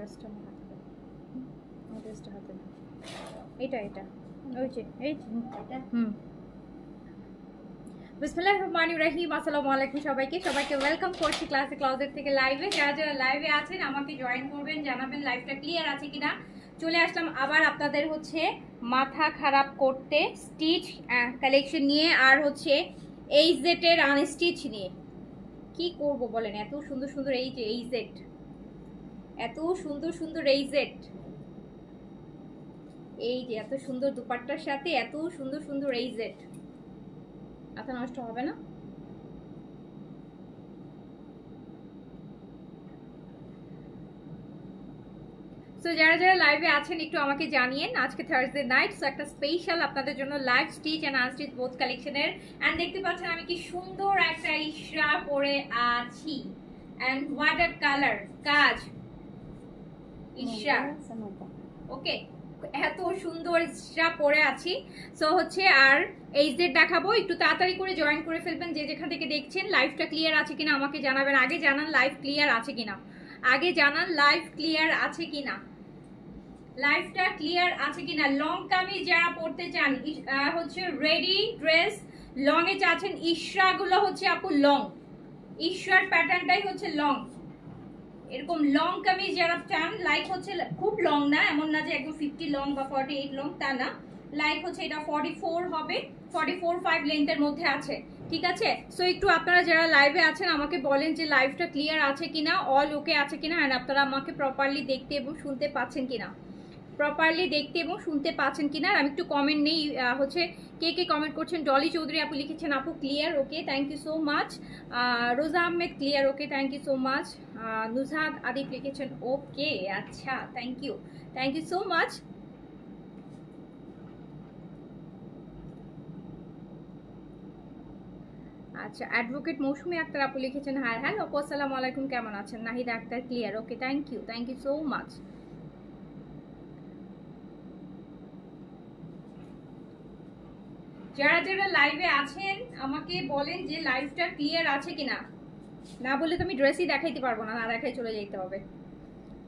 ড্রেসটা আমার হাতে দাও। আমার ড্রেসটা হাতে দাও। এটা এটা ওই যে এই হুম। এটা হুম বিসমিল্লাহির আসসালামু আলাইকুম সবাইকে। সবাইকে ওয়েলকাম করছি ক্লাসে ক্লাউজেট থেকে লাইভে যারা যারা লাইভে আছেন আমাকে জয়েন করবেন জানাবেন লাইভটা ক্লিয়ার আছে কিনা। চলে আসলাম আবার আপনাদের হচ্ছে মাথা খারাপ করতে স্টিচ কালেকশন নিয়ে আর হচ্ছে জেটের আনস্টিচ নিয়ে। কি করব বলেন? এত সুন্দর সুন্দর এই যে এই জেট এত সুন্দর সুন্দর এই জেট এই যে এত সুন্দর দুপাট্টার সাথে এত সুন্দর সুন্দর এই জেট মাথা নষ্ট হবে না? সো যারা যারা লাইভে আছেন, একটু আমাকে জানিয়েন, আজকে থার্সডে নাইট সো একটা স্পেশাল আপনাদের জন্য live stitch and unstitch both কালেকশনের অ্যান্ড দেখতে পাচ্ছেন আমি কি সুন্দর একটা ইশরা পরে আছি। অ্যান্ড হোয়াট কালার কাজ সমতা। ওকে এত সুন্দর ইসরা পরে আছি। সো হচ্ছে আর এইচদের দেখাবো। একটু তাড়াতাড়ি করে জয়েন করে ফেলবেন যে যেখান থেকে দেখছেন। লাইভটা ক্লিয়ার আছে কিনা আমাকে জানাবেন। আগে জানান লাইভ ক্লিয়ার আছে কিনা। আগে জানান লাইভ ক্লিয়ার আছে কিনা। লাইভটা ক্লিয়ার আছে কিনা। লং কামিজ যারা পড়তে চান হচ্ছে রেডি ড্রেস লং এ চাচ্ছেন ইশরাগুলো হচ্ছে আপু লং ইশরার প্যাটার্নটাই হচ্ছে লং এরকম লং কামিজ যারা চান লাইক হচ্ছে খুব লং না, এমন না যে একদম ফিফটি লং বা ফর্টি এইট লং তা না। লাইক হচ্ছে এটা ফর্টি ফোর হবে ফর্টি ফোর ফাইভ লেন্থের মধ্যে আছে, ঠিক আছে? সো একটু আপনারা যারা লাইভে আছেন, আমাকে বলেন যে লাইভটা ক্লিয়ার আছে কিনা অল ওকে আছে কিনা অ্যান্ড আপনারা আমাকে প্রপারলি দেখতে এবং শুনতে পাচ্ছেন কিনা। প্রপারলি দেখতে এবং শুনতে পাচ্ছেন কিনা, আর আমি একটু কমেন্ট নেই হচ্ছে কে কে কমেন্ট করছেন। ডলি চৌধুরী আপু লিখেছেন, আপু clear okay thank you so much Roza Ahmed clear okay thank you so much Nuzhad Adip লিখেছেন ওকে আচ্ছা thank you thank you so much আচ্ছা অ্যাডভোকেট মৌসুমী আক্তার আপু লিখেছেন হাই হ্যালো আপু আসসালামু আলাইকুম, কেমন আছেন? Nahida Akter clear okay thank you thank you so much যারা যারা লাইভে আছেন, আমাকে বলেন যে লাইভটা ক্লিয়ার আছে কিনা। না বললে তো আমি ড্রেসই দেখাইতে পারব না না দেখাই চলে যেতে হবে।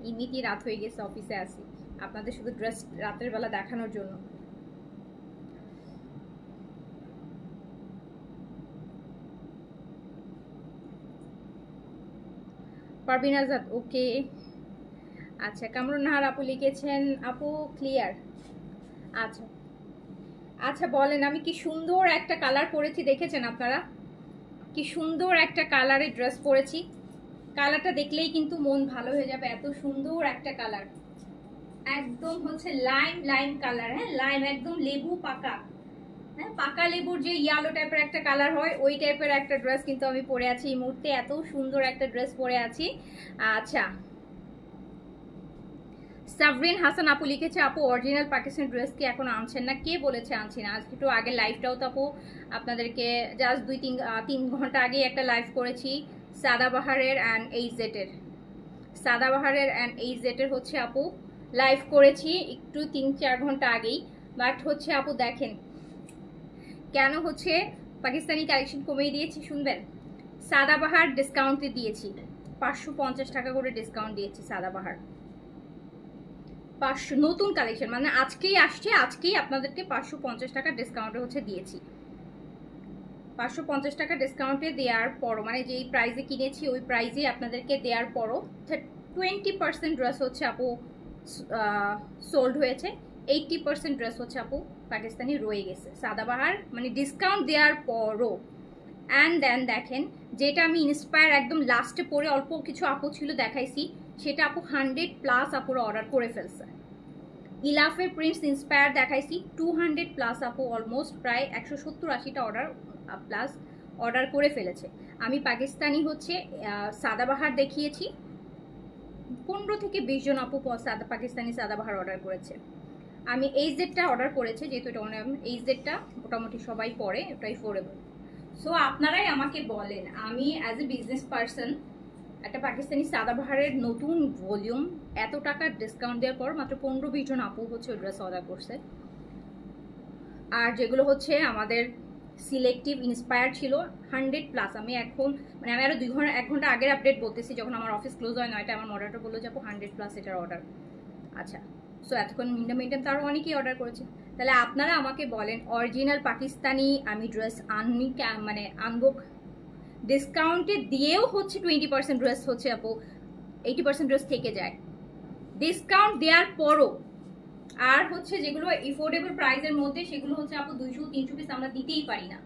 এমনিতেই রাত হয়ে গেছে অফিসে আসি আপনাদের শুধু ড্রেস রাতের বেলা দেখানোর জন্য। পারবিন আজাদ ওকে আচ্ছা কামরুন নাহার আপু লিখেছেন, আপু ক্লিয়ার আচ্ছা। আচ্ছা বলেন, আমি কি সুন্দর একটা কালার পরেছি, দেখেছেন আপনারা? কি সুন্দর একটা কালারের ড্রেস পরেছি। কালারটা দেখলেই কিন্তু মন ভালো হয়ে যাবে, এত সুন্দর একটা কালার একদম হচ্ছে লাইম লাইম কালার হ্যাঁ লাইম একদম লেবু পাকা। হ্যাঁ পাকা লেবুর যে ইয়ালো টাইপের একটা কালার হয়, ওই টাইপের একটা ড্রেস কিন্তু আমি পরে আছি এই মুহূর্তে। এত সুন্দর একটা ড্রেস পরে আছি। আচ্ছা সাবরিন হাসান, আপু লিখেছে, আপু অরিজিনাল পাকিস্তানি ড্রেস কি এখন আনছেন না? কে বলেছে আনছি না আজকে একটু আগে লাইভটাও তো আপু আপনাদেরকে জাস্ট দুই তিন তিন ঘণ্টা আগে একটা লাইভ করেছি সাদাবাহারের অ্যান্ড এইচজেটের সাদাবাহারের অ্যান্ড এইচজেটের হচ্ছে আপু লাইভ করেছি একটু তিন, চার ঘণ্টা আগেই। বাট হচ্ছে আপু দেখেন, কেন হচ্ছে পাকিস্তানি কালেকশন কমিয়ে দিয়েছি শুনবেন? সাদাবাহার ডিসকাউন্টে দিয়েছি, পাঁচশো পঞ্চাশ টাকা করে ডিসকাউন্ট দিয়েছি সাদাবাহার পাঁচশো নতুন কালেকশন মানে আজকেই আসছে, আজকেই আপনাদেরকে পাঁচশো পঞ্চাশ টাকা ডিসকাউন্টে হচ্ছে দিয়েছি। পাঁচশো পঞ্চাশ টাকা ডিসকাউন্টে দেওয়ার পরও মানে যেই প্রাইজে কিনেছি, ওই প্রাইসে আপনাদেরকে দেওয়ার পরও টোয়েন্টি পার্সেন্ট ড্রেস হচ্ছে আপু সোল্ড হয়েছে। এইটটি পার্সেন্ট ড্রেস হচ্ছে আপু, পাকিস্তানি রয়ে গেছে। সাদাবাহার মানে ডিসকাউন্ট দেওয়ার পরও। অ্যান্ড দেন দেখেন, যেটা আমি ইন্সপায়ার একদম লাস্টে পরে অল্প কিছু আপু ছিল দেখাইছি সেটা আপু হান্ড্রেড প্লাস আপুরা অর্ডার করে ফেলছে। ইলাফের প্রিন্টস ইন্সপায়ার দেখাইছি টু হান্ড্রেড প্লাস আপু অলমোস্ট প্রায় একশো সত্তর আশিটা অর্ডার প্লাস অর্ডার করে ফেলেছে। আমি পাকিস্তানি হচ্ছে সাদাবাহার দেখিয়েছি। পনেরো থেকে বিশ জন আপু সাদা পাকিস্তানি সাদাবাহার অর্ডার করেছে। আমি এই জেডটা অর্ডার করেছি, যেহেতু এটা এই জেডটা মোটামুটি সবাই পরে ওটাই ফোরেবল সো আপনারাই আমাকে বলেন, আমি অ্যাজ এ বিজনেস পার্সন একটা পাকিস্তানি সাদাবাহারের নতুন ভলিউম, এত টাকার ডিসকাউন্ট দেওয়ার পর মাত্র পনেরো বিশ জন আপু হচ্ছে ওই ড্রেস অর্ডার করছে। আর যেগুলো হচ্ছে আমাদের সিলেক্টিভ ইন্সপায়ার ছিল হান্ড্রেড প্লাস আমি এখন মানে আমি আরও দুই ঘণ্টা এক ঘণ্টা আগের আপডেট বলতেছি, যখন আমার অফিস ক্লোজ হয় নয়টা আমার অর্ডারটা বলল যে, আপু হান্ড্রেড প্লাস এটার অর্ডার আচ্ছা সো এতক্ষণ মিন্টা মিন্টাম তারও অনেকেই অর্ডার করেছে। তাহলে আপনারা আমাকে বলেন অরিজিনাল পাকিস্তানি আমি ড্রেস আনি কা- মানে আনব ডিসকাউন্টে দিয়েও হচ্ছে টোয়েন্টি পার্সেন্ট ড্রেস হচ্ছে আপু এইটি পার্সেন্ট ড্রেস থেকে যায়। ডিসকাউন্ট দেওয়ার পরও আর হচ্ছে যেগুলো এফোর্ডেবল প্রাইসের মধ্যে, সেগুলো হচ্ছে আপু দুইশো, তিনশো পিস আমরা দিতেই পারি না।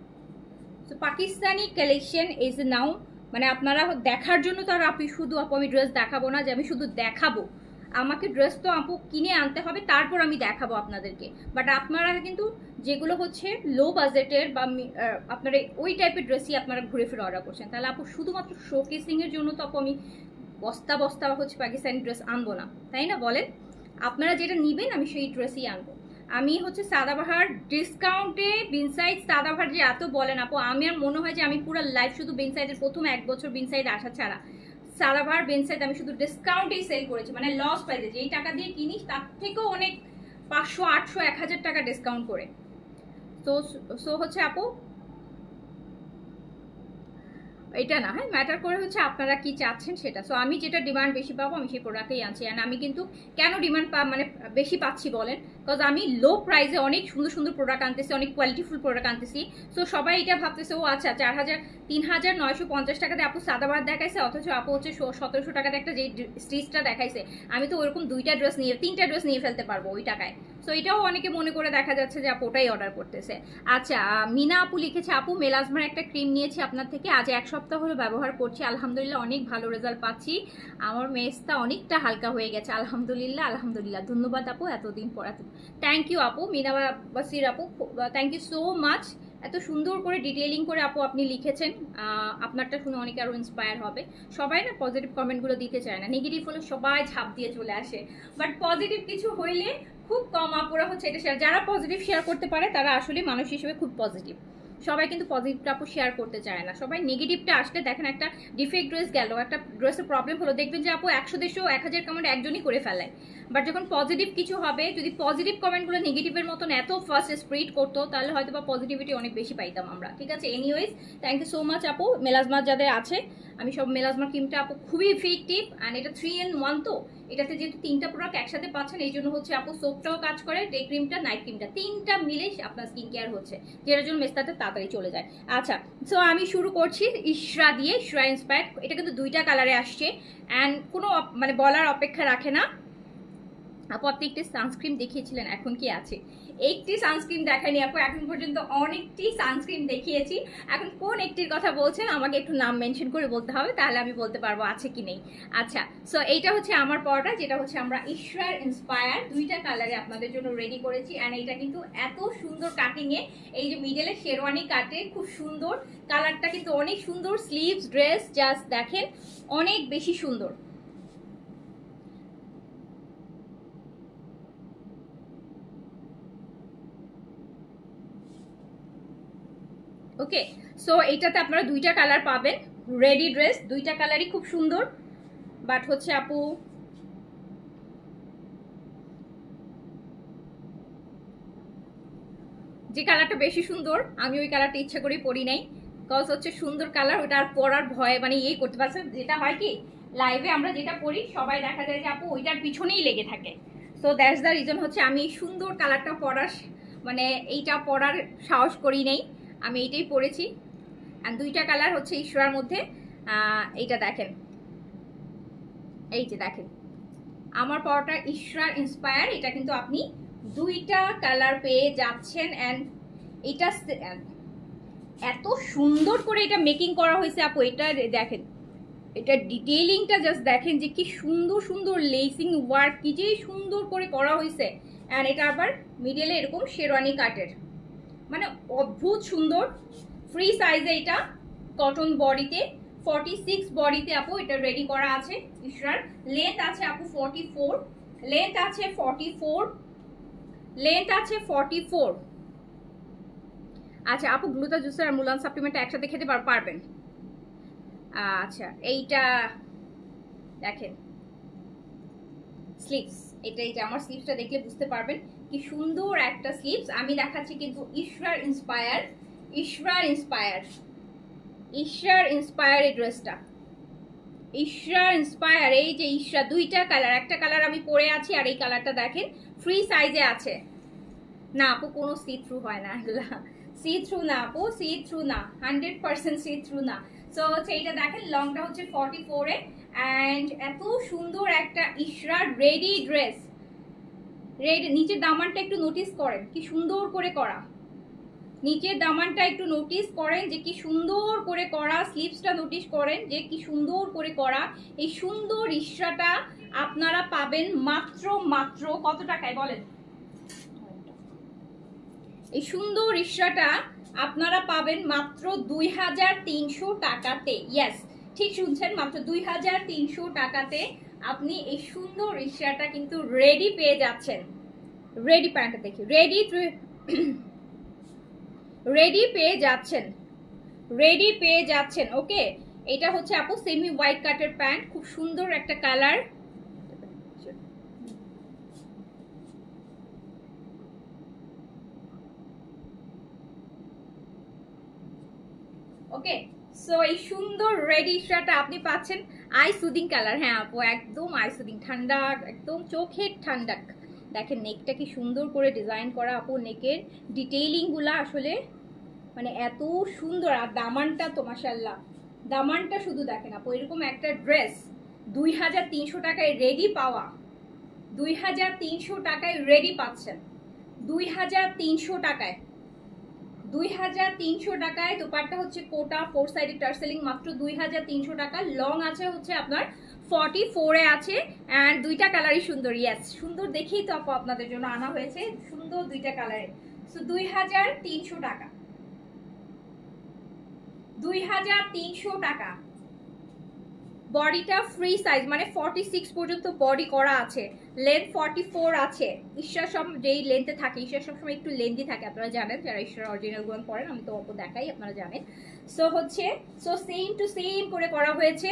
তো পাকিস্তানি কালেকশন ইজ নাও মানে আপনারা দেখার জন্য তো আর আপনি শুধু আপু আমি ড্রেস দেখাবো না, যে আমি শুধু দেখাবো। আমাকে ড্রেস তো আপু কিনে আনতে হবে, তারপর আমি দেখাবো আপনাদেরকে। বাট আপনারা কিন্তু যেগুলো হচ্ছে লো বাজেটের বা আপনারা ওই টাইপের ড্রেসই আপনারা ঘুরে ফিরে অর্ডার করছেন। তাহলে আপু শুধুমাত্র শোকেসিং এর জন্য তো আপু আমি বস্তা বস্তা হচ্ছে পাকিস্তানি ড্রেস আনব না, তাই না বলেন? আপনারা যেটা নিবেন আমি সেই ড্রেসই আনব। আমি হচ্ছে সাদাবাহার ডিসকাউন্টে বিনসাইড সাদাবাহার যে এত বলেন আপু, আমি আর মনে হয় যে আমি পুরো লাইফ শুধু বিনসাইডের প্রথম এক বছর বিনসাইড আসা ছাড়া সাদাবাহার বেনসাইড আমি শুধু ডিসকাউন্টেই সেল করেছি মানে লস পাইছে যেই টাকা দিয়ে কিনিস, তার থেকেও অনেক পাঁচশো, আটশো, এক হাজার টাকা ডিসকাউন্ট করে। তো সো হচ্ছে আপু, এটা না হ্যাঁ ম্যাটার করে হচ্ছে আপনারা কি চাচ্ছেন সেটা। সো আমি যেটা ডিমান্ড বেশি পাবো, আমি সেই প্রোডাক্টেই আনছি। অ্যান্ড আমি কিন্তু কেন ডিমান্ড পা মানে বেশি পাচ্ছি বলেন? বিকজ আমি লো প্রাইসে অনেক সুন্দর সুন্দর প্রোডাক্ট আনতেছি, অনেক কোয়ালিটিফুল প্রোডাক্ট আনতেছি। সো সবাই এটা ভাবতেছে, ও আচ্ছা চার হাজার তিন হাজার নয়শো পঞ্চাশ টাকাতে আপু সাদাবার দেখাইছে, অথচ আপু হচ্ছে সতেরোশো টাকাতে একটা যে স্টিচটা দেখাইছে। আমি তো ওরকম দুইটা ড্রেস নিয়ে, তিনটা ড্রেস নিয়ে ফেলতে পারব ওই টাকায়। সো এটাও অনেকে মনে করে দেখা যাচ্ছে যে আপু ওটাই অর্ডার করতেছে। আচ্ছা মিনা আপু লিখেছে, আপু, মেলাজমার একটা ক্রিম নিয়েছি আপনার থেকে। আজ এক সপ্তাহ হলো ব্যবহার করছি। আলহামদুলিল্লাহ, অনেক ভালো রেজাল্ট পাচ্ছি। আমার মেজটা অনেকটা হালকা হয়ে গেছে। আলহামদুলিল্লাহ আলহামদুলিল্লাহ। ধন্যবাদ আপু এতদিন পর এত থ্যাংক ইউ আপু, মিনা বাসির আপু থ্যাংক ইউ সো মাচ এত সুন্দর করে ডিটেলিং করে আপু আপনি লিখেছেন। আপনারটা শুনে অনেকে আরও ইন্সপায়ার হবে। সবাই না পজিটিভ কমেন্টগুলো দিতে চায় না। নেগেটিভ হলে সবাই ঝাঁপ দিয়ে চলে আসে। বাট পজিটিভ কিছু হইলে খুব কম আপুরা হচ্ছে এটা শেয়ার যারা পজিটিভ শেয়ার করতে পারে, তারা আসলে মানুষ হিসেবে খুব পজিটিভ সবাই কিন্তু পজিটিভটা আপু শেয়ার করতে চায় না। সবাই নেগেটিভটা আসলে দেখেন একটা ডিফেক্ট ড্রেস গেল, একটা ড্রেসের প্রবলেম হলো, দেখবেন যে আপু একশো দেড়শো, এক হাজার কমেন্ট একজনই করে ফেলায় বাট যখন পজিটিভ কিছু হবে, যদি পজিটিভ কমেন্টগুলো নেগেটিভের মতন এত ফার্স্ট স্প্রিড করতো, তাহলে হয়তো বা পজিটিভিটি অনেক বেশি পাইতাম আমরা। ঠিক আছে? Anyways thank you so much আপু। মেলাজমা যাদের আছে, আমি সব মেলাজমা ক্রিমটা আপু খুবই ইফেক্টিভ অ্যান্ড এটা থ্রি ইন ওয়ান তো। এটাতে যেহেতু তিনটা প্রোডাক্ট একসাথে পাচ্ছেন, এই জন্য হচ্ছে আপু সোপটাও কাজ করে ডে ক্রিমটা নাইট ক্রিমটা তিনটা মিলে আপনার স্কিন কেয়ার হচ্ছে, যেটার জন্য মেস্তাতে তাড়াতাড়ি চলে যায়। আচ্ছা সো আমি শুরু করছি ইশরা দিয়ে, ইশরা ইন্সপায়ার এটা কিন্তু দুইটা কালারে আসছে অ্যান্ড কোনো মানে বলার অপেক্ষা রাখে না। আপু, আপনি একটি সানস্ক্রিন দেখিয়েছিলেন, এখন কি আছে? একটি সানস্ক্রিন দেখায়নি আপু, এখন পর্যন্ত অনেকটি সানস্ক্রিন দেখিয়েছি। এখন কোন একটির কথা বলছেন, আমাকে একটু নাম মেনশন করে বলতে হবে, তাহলে আমি বলতে পারব আছে কি নেই। আচ্ছা সো এইটা হচ্ছে আমার পরটা, যেটা হচ্ছে আমরা ঈশ্বর ইন্সপায়ার দুইটা কালারে আপনাদের জন্য রেডি করেছি অ্যান্ড এইটা কিন্তু এত সুন্দর কাটিংয়ে এই যে মিডলে শেরওয়ানি কাটে, খুব সুন্দর। কালারটা কিন্তু অনেক সুন্দর স্লিভস ড্রেস জাস্ট দেখেন, অনেক বেশি সুন্দর। ওকে সো এইটাতে আপনারা দুইটা কালার পাবেন। রেডি ড্রেস দুইটা কালারই খুব সুন্দর। বাট হচ্ছে আপু, যে কালারটা বেশি সুন্দর, আমি ওই কালারটা ইচ্ছা করে পরি নাই। কজ হচ্ছে সুন্দর কালার ওটা আর পরার ভয় মানে ইয়ে করতে পারছে যেটা হয় কি লাইভে আমরা যেটা পরি, সবাই দেখা যায় যে আপু, ওইটার পিছনেই লেগে থাকে। সো দ্যাটস দ্য রিজন হচ্ছে আমি সুন্দর কালারটা পরার মানে এইটা পরার সাহস করি নেই। আমি এইটাই পরেছি আর দুইটা কালার হচ্ছে ঈশ্বরার মধ্যে। এইটা দেখেন। এই যে দেখেন। আমার পরাটা ঈশ্বর ইন্সপায়ার এটা কিন্তু আপনি দুইটা কালার পেয়ে যাচ্ছেন অ্যান্ড এটা এত সুন্দর করে এটা মেকিং করা হয়েছে আপু, এটা দেখেন। এটা ডিটেইলিংটা জাস্ট দেখেন যে কি সুন্দর সুন্দর লেসিং ওয়ার্ক কি যে সুন্দর করে করা হয়েছে। অ্যান্ড এটা আবার মিডলে এরকম শেরওয়ানি কাটের মানে অদ্ভুত সুন্দর। ফ্রি সাইজে এটা কটন বডিতে ফর্টি সিক্স বডিতে আপু এটা রেডি করা আছে ইশরার লেন্থ আছে আপু ফর্টি ফোর লেন্থ আছে ফর্টি ফোর লেন্থ আছে ফর্টি ফোর আচ্ছা আপু গ্লুতা জুসের আর মুলান সাপ্লিমেন্ট একসাথে খেতে পারবেন। আচ্ছা এইটা দেখেন। স্লিপস এটা এটা আমার স্লিপসটা দেখলে বুঝতে পারবেন কি সুন্দর একটা স্লিপস আমি দেখাচ্ছি কিন্তু ঈশ্বর ইন্সপায়ার ঈশ্বর ইন্সপায়ার ঈশ্বর ইন্সপায়ার এই ড্রেসটা ঈশ্বর ইন্সপায়ার এই যে ঈশ্বর দুইটা কালার একটা কালার আমি পরে আছি আর এই কালারটা দেখেন ফ্রি সাইজে আছে। না আপু, কোনো সি থ্রু হয় না এগুলা। সি থ্রু না আপু সি থ্রু না। হান্ড্রেড পার্সেন্ট সি থ্রু না। সো হচ্ছে এইটা দেখেন লংটা হচ্ছে ফর্টি ফোরে অ্যান্ড এত সুন্দর একটা ইশরা রেডি ড্রেস। রেডি নিচের দামানটা একটু নোটিস করেন, কি সুন্দর করে করা। নিচের দামানটা একটু নোটিস করেন যে কি সুন্দর করে করা স্লিপসটা নোটিস করেন যে কি সুন্দর করে করা। এই সুন্দর ইশরাটা আপনারা পাবেন মাত্র মাত্র কত টাকায় বলেন? এই সুন্দর রিক্সাটা আপনারা পাবেন মাত্র দুই হাজার তিনশো টাকাতে ইয়েস ঠিক শুনছেন মাত্র দুই হাজার তিনশো টাকাতে আপনি এই সুন্দর রিক্সাটা কিন্তু রেডি পেয়ে যাচ্ছেন। রেডি প্যান্টটা দেখি। রেডি রেডি পেয়ে যাচ্ছেন। রেডি পেয়ে যাচ্ছেন ওকে এটা হচ্ছে আপু সেমি হোয়াইট কাটের প্যান্ট খুব সুন্দর একটা কালার ওকে সো এই সুন্দর রেড ইশাটা আপনি পাচ্ছেন আই সুদিং কালার হ্যাঁ আপু, একদম আই সুদিং ঠান্ডা, একদম চোখের ঠান্ডা দেখেন নেকটা কি সুন্দর করে ডিজাইন করা আপু নেকের ডিটেইলিংগুলো আসলে মানে এত সুন্দর। আর দামানটা তো মাসাল্লাহ দামানটা শুধু দেখেন আপু, এরকম একটা ড্রেস দুই হাজার তিনশো টাকায় রেডি পাওয়া, দুই হাজার তিনশো টাকায় রেডি পাচ্ছেন, দুই হাজার তিনশো টাকায়। দুই হাজার তিনশো টাকায় দোপাট্টা হচ্ছে কোটা ফোর সাইডে টার্সেলিং মাত্র দুই হাজার তিনশো টাকা। লং আছে হচ্ছে আপনার ফর্টি ফোরে আছে অ্যান্ড দুইটা কালারই সুন্দর। ইয়েস সুন্দর দেখেই তো আপু আপনাদের জন্য আনা হয়েছে। সুন্দর দুইটা কালারে সো দুই হাজার তিনশো টাকা। দুই হাজার তিনশো টাকা। বডিটা ফ্রি সাইজ মানে ফর্টি সিক্স পর্যন্ত বডি করা আছে লেন্থ ফর্টি ফোর আছে। ঈশ্বর সব যেই লেন্থে থাকে ঈশ্বর সবসময় একটু লেন্দি থাকে, আপনারা জানেন, যারা ঈশ্বর অরিজিনালগুলো পড়েন, আমি তো অল্প দেখাই, আপনারা জানেন। সো হচ্ছে সো সেম টু সেম করে করা হয়েছে।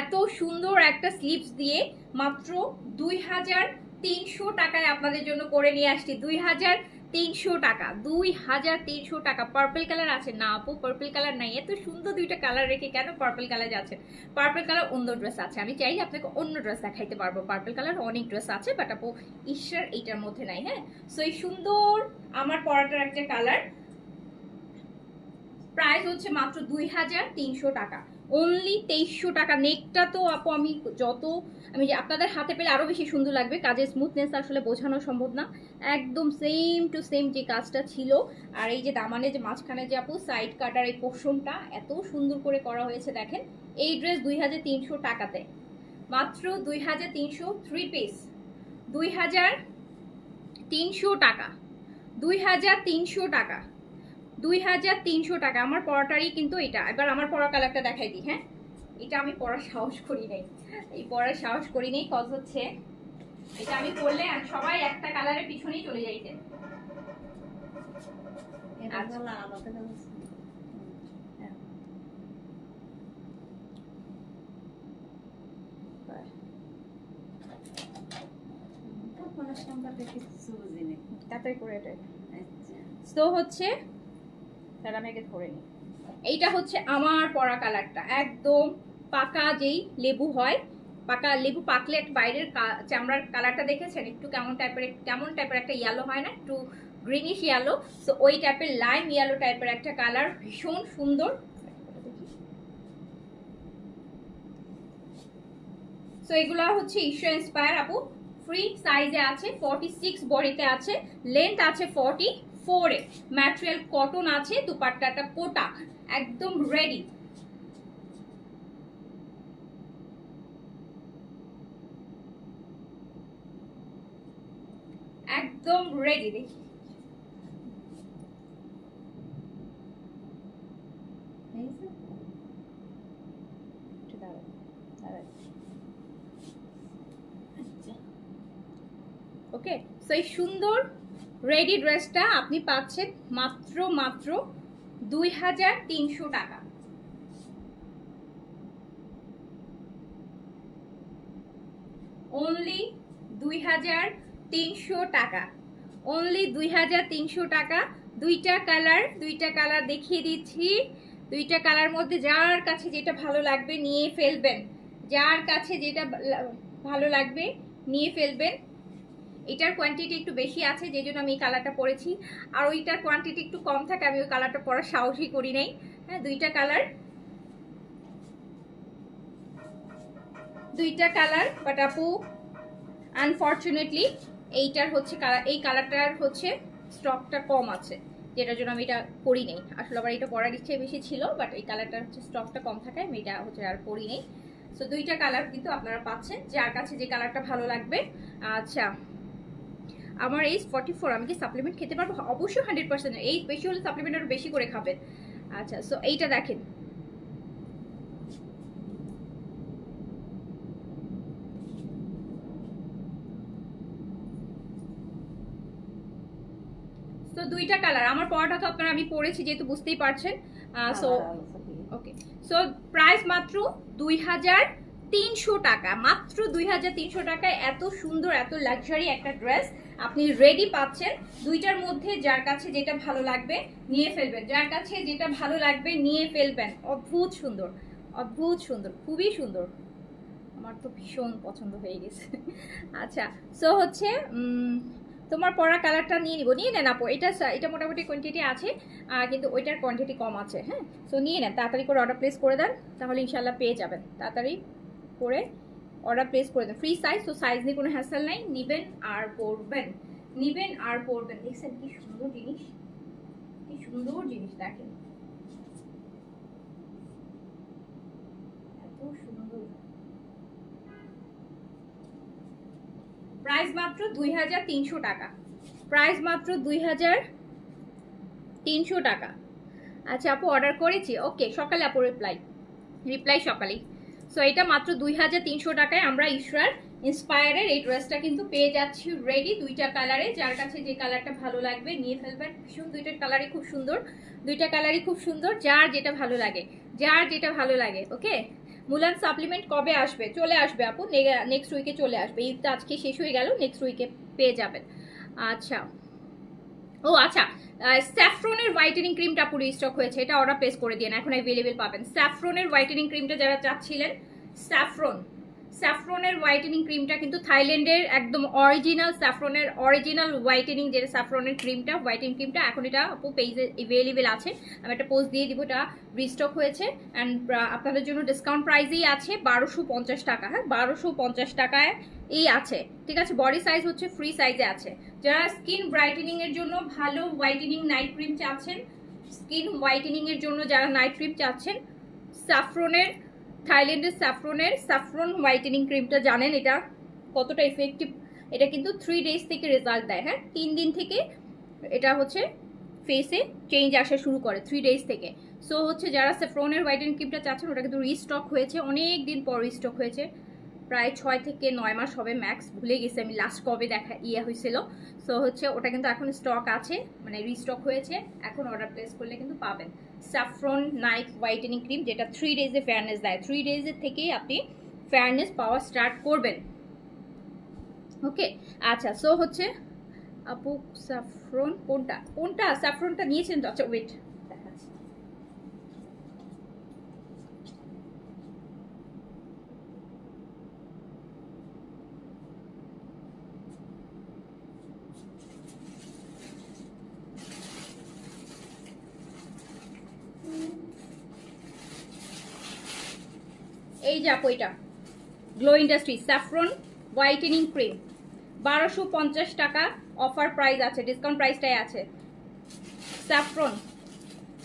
এত সুন্দর একটা স্লিপস দিয়ে মাত্র দুই হাজার তিনশো টাকায় আপনাদের জন্য করে নিয়ে আসছি। দুই হাজার তিনশো টাকা, দুই হাজার তিনশো টাকা। পার্পল কালার আছে না আপু? পার্পল কালার নাই। এত সুন্দর দুইটা কালার রেখে কেন পার্পল কালার যাচ্ছেন? পার্পল কালার অন্য ড্রেস আছে। আমি চাই আপনাকে অন্য ড্রেস দেখাইতে পারব। পার্পল কালার অনেক ড্রেস আছে বাট আপু, ঈশ্বর, এইটার মধ্যে নাই হ্যাঁ? সো এই সুন্দর আমার পরাটার একটা কালার প্রাইস হচ্ছে মাত্র দুই হাজার তিনশো টাকা। অনলি তেইশশো টাকা। নেকটা তো আপু আমি যত, আমি যে আপনাদের হাতে পেলে আরও বেশি সুন্দর লাগবে। কাজের স্মুথনেস আসলে বোঝানো সম্ভব না। একদম সেম টু সেম যে কাজটা ছিল। আর এই যে দামানে যে মাঝখানে যে আপু সাইড কাটার এই পোর্শনটা এত সুন্দর করে করা হয়েছে দেখেন। এই ড্রেস দুই হাজার তিনশো টাকাতে। মাত্র দুই হাজার তিনশো থ্রি পিস দুই হাজার তিনশো টাকা। দুই হাজার তিনশো টাকা। দুই হাজার তিনশো টাকা। আমার পড়াটারই কিন্তু এটা। এবার আমার পড়া কালারটা দেখাই দিই হ্যাঁ? এটা আমি পড়ার সাহস করি নাই। এই পড়ার সাহস করি নাই কজ হচ্ছে এটা আমি করলে সবাই একটা কালারের পিছনেই চলে যাইতে। আচ্ছা। তো হচ্ছে আগে ধরে নিই এইটা হচ্ছে আমার পরা কালারটা একদম পাকা যেই লেবু হয়, পাকা লেবু পাকলে একটা বাইরের চামড়ার কালারটা দেখেছেন? একটু কেমন টাইপের কেমন টাইপের একটা ইয়েলো হয় না? একটু গ্রিনিশ ইয়েলো সো ওই টাইপের লাইম ইয়েলো টাইপের একটা কালার ভীষণ সুন্দর। সো এগুলো হচ্ছে ঈশ্বর ইন্সপায়ার আপু। ফ্রি সাইজে আছে ফর্টি সিক্স বডিতে আছে লেন্থ আছে ফর্টি ফোরে ম্যাটেরিয়াল কটন আছে দুপাট্টাটা কোটা একদম রেডি একদম রেডি দেখি। দাঁড়াও, দাঁড়াও। আচ্ছা। ওকে এই সুন্দর রেডি ড্রেসটা আপনি পাচ্ছেন মাত্র মাত্র দুই হাজার তিনশো টাকা। অনলি দুই হাজার তিনশো টাকা। অনলি দুই হাজার তিনশো টাকা। দুইটা কালার দুইটা কালার দেখিয়ে দিচ্ছি। দুইটা কালার মধ্যে যার কাছে যেটা ভালো লাগবে নিয়ে ফেলবেন। যার কাছে যেটা ভালো লাগবে নিয়ে ফেলবেন। এটার কোয়ান্টিটি একটু বেশি আছে যে জন্য আমি এই কালারটা পরেছি। আর ওইটার কোয়ান্টিটি একটু কম থাকে, আমি ওই কালারটা পরার সাহসই করি নাই। হ্যাঁ দুইটা কালার দুইটা কালার বাট আপু আনফর্চুনেটলি এইটার হচ্ছে এই কালারটার হচ্ছে স্টকটা কম আছে, যেটার জন্য আমি এটা করি নেই। আসলে আবার এটা পরার ইচ্ছে বেশি ছিল বাট এই কালারটার হচ্ছে স্টকটা কম থাকায় আমি এটা হচ্ছে আর পরি নেই। সো দুইটা কালার কিন্তু আপনারা পাচ্ছেন, যার কাছে যে কালারটা ভালো লাগবে। আচ্ছা আমার এই ফর্টি ফোর আমি কি সাপ্লিমেন্ট খেতে পারব? অবশ্যই হান্ড্রেড পার্সেন্ট এই বেশি হলে সাপ্লিমেন্ট আরও বেশি করে খাবেন আচ্ছা সো এইটা দেখেন। তো দুইটা কালার আমার পরাটা তো আপনারা আমি পরেছি যেহেতু বুঝতেই পারছেন। সো ওকে সো প্রাইস মাত্র দুই হাজার তিনশো টাকা। মাত্র দুই হাজার তিনশো টাকায় এত সুন্দর এত লাক্সারি একটা ড্রেস আপনি রেডি পাচ্ছেন দুইটার মধ্যে যার কাছে যেটা ভালো লাগবে নিয়ে ফেলবেন। যার কাছে যেটা ভালো লাগবে নিয়ে ফেলবেন। অদ্ভুত সুন্দর অদ্ভুত সুন্দর, খুবই সুন্দর। আমার তো ভীষণ পছন্দ হয়ে গেছে। আচ্ছা সো হচ্ছে তোমার পরা কালারটা নিয়ে নিব। নিয়ে নেন আপু, এটা এটা মোটামুটি কোয়ান্টিটি আছে কিন্তু ওইটার কোয়ান্টিটি কম আছে হ্যাঁ? সো নিয়ে নেন, তাড়াতাড়ি করে অর্ডার প্লেস করে দেন, তাহলে ইনশাল্লাহ পেয়ে যাবেন। তাড়াতাড়ি করে অর্ডার প্লেস করে দেন। ফ্রি সাইজ তো সাইজ নিয়ে কোনো হ্যাসেল নাই। নিবেন আর পরবেন। নিবেন আর পরবেন। দেখছেন কি সুন্দর জিনিস। কি সুন্দর জিনিস, দেখেন। প্রাইস মাত্র দুই হাজার তিনশো টাকা। প্রাইস মাত্র দুই হাজার তিনশো টাকা। আচ্ছা আপু অর্ডার করেছি? ওকে সকালে আপু রিপ্লাই রিপ্লাই সকালেই। সো এটা মাত্র দুই হাজার তিনশো টাকায় আমরা ইশরার ইন্সপায়ারের এই ড্রেসটা কিন্তু পেয়ে যাচ্ছি রেডি দুইটা কালারে যার কাছে যে কালারটা ভালো লাগবে নিয়ে ফেলবেন। ভীষণ দুইটার কালারই খুব সুন্দর। দুইটা কালারই খুব সুন্দর, যার যেটা ভালো লাগে। যার যেটা ভালো লাগে ওকে মুলান সাপ্লিমেন্ট কবে আসবে? চলে আসবে আপু। নেক্সট উইকে চলে আসবে। ঈদ তো আজকে শেষ হয়ে গেল নেক্সট উইকে পেয়ে যাবেন। আচ্ছা। ও আচ্ছা। স্যাফ্রনের হোয়াইটেনিং ক্রিমটা পুরো স্টক হয়েছে, এটা অর্ডার প্লেস করে দিন এখন অ্যাভেলেবেল পাবেন। স্যাফ্রনের হোয়াইটেনিং ক্রিমটা যারা চাচ্ছিলেন, স্যাফ্রন। স্যাফ্রনের হোয়াইটেনিং ক্রিমটা কিন্তু থাইল্যান্ডের একদম অরিজিনাল স্যাফ্রনের অরিজিনাল হোয়াইটেনিং যেটা স্যাফ্রনের ক্রিমটা হোয়াইটেনিং ক্রিমটা এখন এটা আপু পেজে অ্যাভেলেবেল আছে। আমি একটা পোস্ট দিয়ে দিব, এটা রিস্টক হয়েছে। অ্যান্ড আপনাদের জন্য ডিসকাউন্ট প্রাইসেই আছে বারোশো পঞ্চাশ টাকা। হ্যাঁ বারোশো পঞ্চাশ টাকায় এই আছে। ঠিক আছে? বডি সাইজ হচ্ছে ফ্রি সাইজে আছে। যারা স্কিন ব্রাইটেনিং এর জন্য ভালো হোয়াইটেনিং নাইট ক্রিম চাচ্ছেন স্কিন হোয়াইটেনিং এর জন্য যারা নাইট ক্রিম চাচ্ছেন, স্যাফ্রনের থাইল্যান্ডের স্যাফ্রনের, স্যাফ্রন হোয়াইটেনিং ক্রিমটা জানেন, এটা কতটা ইফেক্টিভ এটা কিন্তু থ্রি ডেজ থেকে রেজাল্ট দেয় হ্যাঁ? তিন দিন থেকে এটা হচ্ছে ফেসে চেঞ্জ আসা শুরু করে থ্রি ডেজ থেকে। সো হচ্ছে যারা স্যাফ্রনের হোয়াইটেনিং ক্রিমটা চাচ্ছেন, ওটা কিন্তু রিস্টক হয়েছে, অনেক দিন পর রিস্টক হয়েছে। প্রায় ছয় থেকে নয় মাস হবে ম্যাক্স ভুলে গেছি আমি লাস্ট কবে দেখা ইয়ে হয়েছিল। সো হচ্ছে ওটা কিন্তু এখন স্টক আছে মানে রিস্টক হয়েছে, এখন অর্ডার প্লেস করলে কিন্তু পাবেন। স্যাফ্রন নাইট হোয়াইটেনিং ক্রিম যেটা থ্রি ডেজে ফেয়ারনেস দেয়। থ্রি ডেজের থেকেই আপনি ফেয়ারনেস পাওয়া স্টার্ট করবেন। ওকে আচ্ছা সো হচ্ছে আপু স্যাফ্রন কোনটা? কোনটা? স্যাফ্রনটা নিয়েছেন তো? আচ্ছা ওয়েট দেখাচ্ছি এই যে এটা glow industry saffron whitening cream বারোশো পঞ্চাশ টাকা অফার প্রাইস আছে ডিসকাউন্ট প্রাইসটাই আছে। স্যাফরন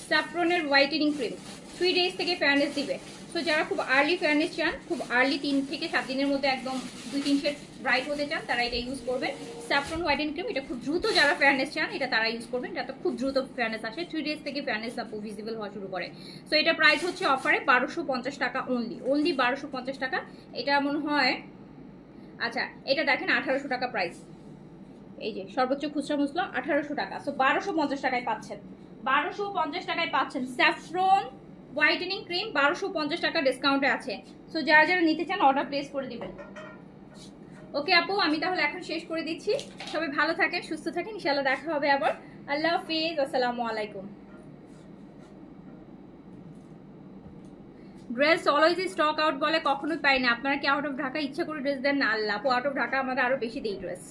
স্যাফরনের হোয়াইটেনিং ক্রিম থ্রি ডেজ থেকে ফেয়ারনেস দিবে। সো যারা খুব আর্লি ফেয়ারনেস চান, খুব আর্লি তিন থেকে সাত দিনের মধ্যে একদম দুই, তিন শেড ব্রাইট হতে চান, তারা এটা ইউজ করবেন। স্যাফরন হোয়াইটেনিং ক্রিম এটা খুব দ্রুত যারা ফেয়ারনেস চান, এটা তারা ইউজ করবেন, যাতে খুব দ্রুত ফেয়ারনেস আসে। থ্রি ডেজ থেকে ফেয়ারনেস আপু ভিজিবল হওয়া শুরু করে। সো এটা প্রাইস হচ্ছে অফারে বারোশো পঞ্চাশ টাকা অনলি অনলি বারোশো পঞ্চাশ টাকা। এটা মনে হয় আচ্ছা এটা দেখেন আঠারোশো টাকা প্রাইস এই যে, সর্বোচ্চ খুচরা মূল্য আঠারোশো টাকা। সো বারোশো পঞ্চাশ টাকায় পাচ্ছেন। বারোশো পঞ্চাশ টাকায় পাচ্ছেন স্যাফরন হোয়াইটেনিং ক্রিম বারোশো পঞ্চাশ টাকা ডিসকাউন্টে আছে। সো যারা যারা নিতে চান অর্ডার প্লেস করে দেবেন। ওকে আপু, আমি তাহলে এখন শেষ করে দিচ্ছি। সবাই ভালো থাকেন, সুস্থ থাকেন। ইনশাল্লাহ দেখা হবে আবার। আল্লাহ হাফিজ, আসসালামু আলাইকুম। ড্রেস অলওয়েজ স্টক আউট বলে কখনোই পাই না। আপনারা কি আউট অফ ঢাকা ইচ্ছা করে ড্রেস দেন? না, আল্লাহ আপু আউট অফ ঢাকা আমাদের আরও বেশি দেই ড্রেস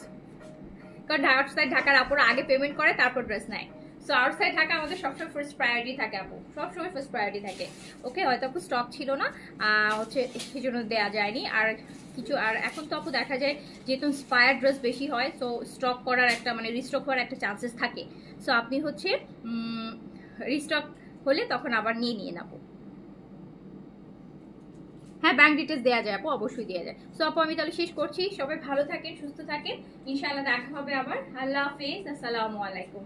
কারণ আউটসাইড ঢাকার আপুরা আগে পেমেন্ট করে, তারপর ড্রেস নেয়। সো আউটসাইড ঢাকা আমাদের সবসময় ফার্স্ট প্রায়োরিটি থাকে, আপু। সবসময় ফার্স্ট প্রায়োরিটি থাকে। ওকে হয়তো আপু স্টক ছিল না হচ্ছে সেই জন্য দেওয়া যায়নি। আর কিছু, আর এখন তো আপু দেখা যায় যেহেতু ইন্সপায়ার ড্রেস বেশি হয় সো স্টক করার একটা মানে রিস্টক হওয়ার একটা চান্সেস থাকে। সো আপনি হচ্ছে রিস্টক হলে তখন আবার নিয়ে নিয়ে নেব হ্যাঁ ব্যাংক ডিটেলস দেওয়া যায় আপু, অবশ্যই দেওয়া যায়। সো আপু, আমি তাহলে শেষ করছি। সবাই ভালো থাকেন, সুস্থ থাকেন। ইনশাআল্লাহ দেখা হবে আবার। আল্লাহ হাফেজ, আসসালামু আলাইকুম।